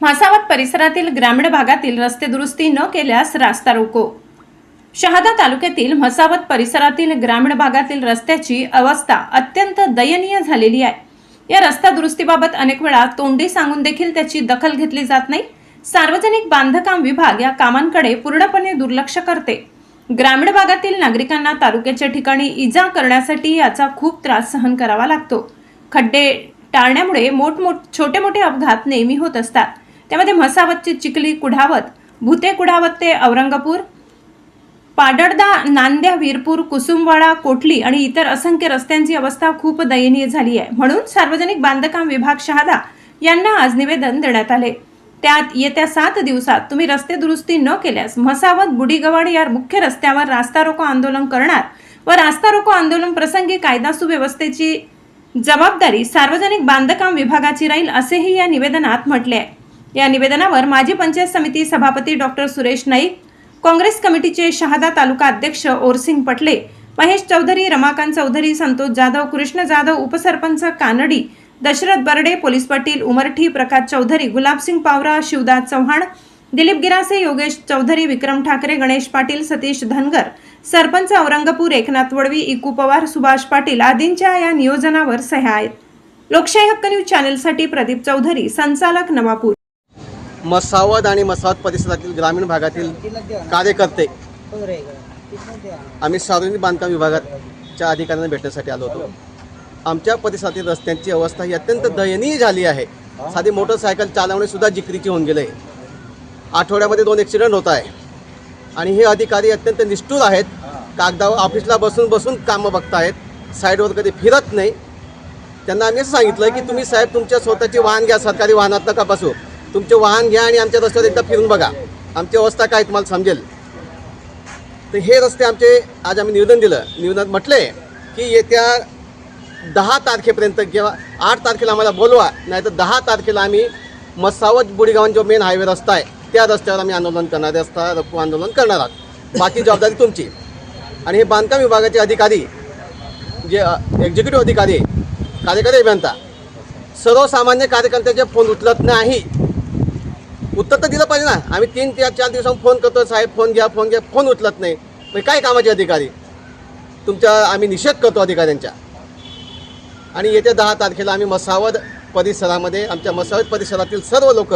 म्हसावत परिसरातील ग्रामीण भागातील रस्ते दुरुस्ती न केल्यास रास्ता रोको. शहादा तालुक्यातील म्हसावत परिसरातील ग्रामीण भागातील रस्त्याची अवस्था अत्यंत दयनीय झालेली आहे. या रस्ता दुरुस्तीबाबत अनेक वेळा तोंडी सांगून देखील त्याची दखल घेतली जात नाही. सार्वजनिक बांधकाम विभाग या कामांकडे पूर्णपणे दुर्लक्ष करते. ग्रामीण भागातील नागरिकांना तालुक्याच्या ठिकाणी इजा करण्यासाठी याचा खूप त्रास सहन करावा लागतो. खड्डे टाळण्यामुळे मोठमोठ छोटे मोठे अपघात नेहमी होत असतात. त्यामध्ये म्हसावतची चिखली कुढावत भुते कुढावत ते औरंगापूर पाडळदा नांद्या वीरपूर कुसुमवाडा कोटली आणि इतर असंख्य रस्त्यांची अवस्था खूप दयनीय झाली आहे म्हणून सार्वजनिक बांधकाम विभाग शहादा यांना आज निवेदन देण्यात आले. त्यात येत्या सात दिवसात तुम्ही रस्ते दुरुस्ती न केल्यास म्हसावत बुडीगवाड या मुख्य रस्त्यावर रास्ता रोको आंदोलन करणार व रास्ता रोको आंदोलन प्रसंगी कायदा सुव्यवस्थेची जबाबदारी सार्वजनिक बांधकाम विभागाची राहील असेही या निवेदनात म्हटले आहे या निवेदनावर माजी पंचायत समिती सभापती डॉक्टर सुरेश नाईक काँग्रेस कमिटीचे शहादा तालुका अध्यक्ष ओरसिंग पटले महेश चौधरी रमाकांत चौधरी संतोष जाधव कृष्ण जाधव उपसरपंच कानडी दशरथ बर्डे पोलीस पाटील उमरठी प्रकाश चौधरी गुलाबसिंग पावरा शिवदास चव्हाण दिलीप गिरासे योगेश चौधरी विक्रम ठाकरे गणेश पाटील सतीश धनगर सरपंच औरंगपूर एकनाथ वडवी इकू पवार सुभाष पाटील आदींच्या या नियोजनावर सह्या आहेत. लोकशाही हक्क न्यूज चॅनेलसाठी प्रदीप चौधरी संचालक नवापूर. मसावद आणि मसावद परिसरातील ग्रामीण भागातील कार्यकर्ते आम्ही सार्वजनिक बांधकाम विभागाच्या अधिकाऱ्यांना भेटण्यासाठी आलो होतो. आमच्या परिसरातील रस्त्यांची अवस्था ही अत्यंत दयनीय झाली आहे. साधी मोटरसायकल चालवणे सुद्धा जिकरीची होऊन गेले. आठवड्यामध्ये दोन ॲक्सिडेंट होत आहे. आणि हे अधिकारी अत्यंत निष्ठूर आहेत. कागदावर ऑफिसला बसून बसून कामं बघतायत. साईडवर कधी फिरत नाही. त्यांना आम्ही असं सांगितलं की तुम्ही साहेब तुमच्या स्वतःची वाहन घ्या सरकारी वाहनात नका बसू तुमचे वाहन घ्या आणि आमच्या रस्त्यावर एकदा फिरून बघा. आमची अवस्था काय तुम्हाला समजेल. तर हे रस्ते आमचे आज आम्ही निवेदन दिलं. निवेदनात म्हटले की येत्या दहा तारखेपर्यंत किंवा आठ तारखेला आम्हाला बोलवा नाही तर दहा तारखेला आम्ही मसावत बुडीगावन जो मेन हायवे रस्ता आहे त्या रस्त्यावर आम्ही आंदोलन करणार रस्ता रखू आंदोलन करणार आहोत. बाकी जबाबदारी तुमची. आणि हे बांधकाम विभागाचे अधिकारी जे एक्झिक्युटिव्ह अधिकारी कार्यकारी अभियंता सर्वसामान्य कार्यकर्त्याचे फोन उचलत नाही. उत्तर तर दिलं पाहिजे ना. आम्ही तीन ते चार दिवसांनी फोन करतो साहेब फोन घ्या फोन घ्या फोन उचलत नाही. मग काय कामाचे अधिकारी? तुमच्या आम्ही निषेध करतो अधिकाऱ्यांच्या. आणि येत्या दहा तारखेला आम्ही मसावद परिसरामध्ये आमच्या मसावद परिसरातील सर्व लोक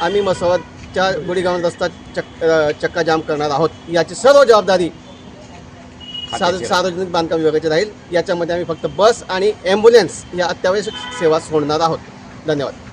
आम्ही मसावदच्या गुढीगावन रस्ता चक अ, चक्का जाम करणार आहोत. याची सर्व जबाबदारी सार्व सार्वजनिक बांधकाम विभागाची राहील. याच्यामध्ये आम्ही फक्त बस आणि ॲम्ब्युलन्स या अत्यावश्यक सेवा सोडणार आहोत. धन्यवाद.